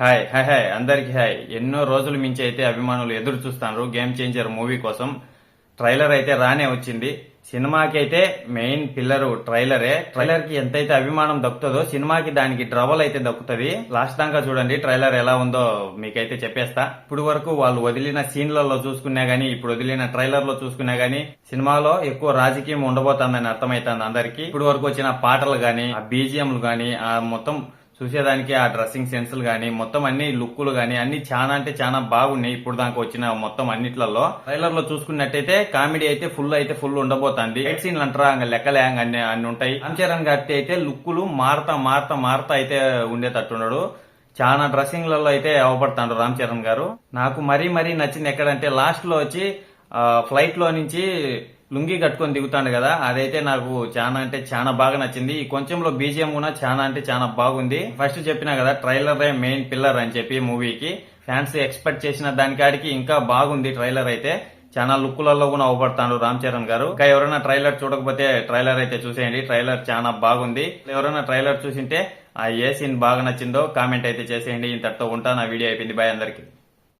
Hi hi hi. అందరికీ hi. ఎన్నో రోజుల మించి అయితే అభిమానులు ఎదురు చూస్తున్నారు గేమ్ చేంజర్ మూవీ కోసం. ట్రైలర్ అయితే రానే వచ్చింది. సినిమాకి అయితే మెయిన్ పిల్లర్ ట్రైలరే ట్రైలర్కి ఎంతైతే అభిమానం దక్కుతుందో సినిమాకి దానికి ట్రబల్ అయితే దక్కుతుంది. లాస్ట్ దాకా చూడండి ట్రైలర్ ఎలా ఉందో మీకైతే చెప్పేస్తా. ఇప్పుడు వరకు వాళ్ళు వదిలిన సీన్లలో చూసుకున్నా గానీ ఇప్పుడు వదిలిన ట్రైలర్లో చూసుకున్నా గానీ సినిమాలో ఎక్కువ రాజకీయం ఉండబోతుందని అర్థమైతుంది అందరికి. ఇప్పుడు వరకు వచ్చిన పాటలు గానీ ఆ బీజిఎంలు గానీ ఆ మొత్తం చూసేదానికి ఆ డ్రెస్సింగ్ సెన్స్లు కానీ మొత్తం అన్ని లుక్కులు కానీ అన్ని చాలా అంటే చాలా బాగున్నాయి ఇప్పుడు దాకా వచ్చిన మొత్తం అన్నిట్లలో. ట్రైలర్లో చూసుకున్నట్టయితే కామెడీ అయితే ఫుల్ అయితే ఫుల్ ఉండబోతుంది. ఫైట్ సీన్లు అంటారా? అంగ లెక్కలే అన్ని అన్ని ఉంటాయి. అంచరణ్ చరణ్ గారి అయితే లుక్కులు మారుతా మారుతా మారుతా అయితే ఉండేటట్టున్నాడు. చాలా డ్రెస్సింగ్లలో అయితే అవపడతాడు రామ్ చరణ్ గారు. నాకు మరీ మరీ నచ్చింది ఎక్కడంటే లాస్ట్లో వచ్చి ఫ్లైట్లో నుంచి లుంగి కట్టుకొని దిగుతాడు కదా అదైతే నాకు చాలా అంటే చాలా బాగా నచ్చింది. ఈ కొంచెంలో బీజిఎం కూడా చాలా అంటే చాలా బాగుంది. ఫస్ట్ చెప్పినా కదా ట్రైలర్ మెయిన్ పిల్లర్ అని చెప్పి మూవీకి. ఫ్యాన్స్ ఎక్స్పెక్ట్ చేసిన దానికాడికి ఇంకా బాగుంది ట్రైలర్ అయితే. చాలా లుక్కులలో కూడా అవపడతాడు రామ్ చరణ్ గారు. ఇంకా ఎవరైనా ట్రైలర్ చూడకపోతే ట్రైలర్ అయితే చూసేయండి. ట్రైలర్ చాలా బాగుంది. ఎవరైనా ట్రైలర్ చూసింటే ఆ ఏ సీన్ బాగా నచ్చిందో కామెంట్ అయితే చేసేయండి. ఇంతటితో ఉంటాను నా వీడియో అయిపోయింది. బాయ్ అందరికీ.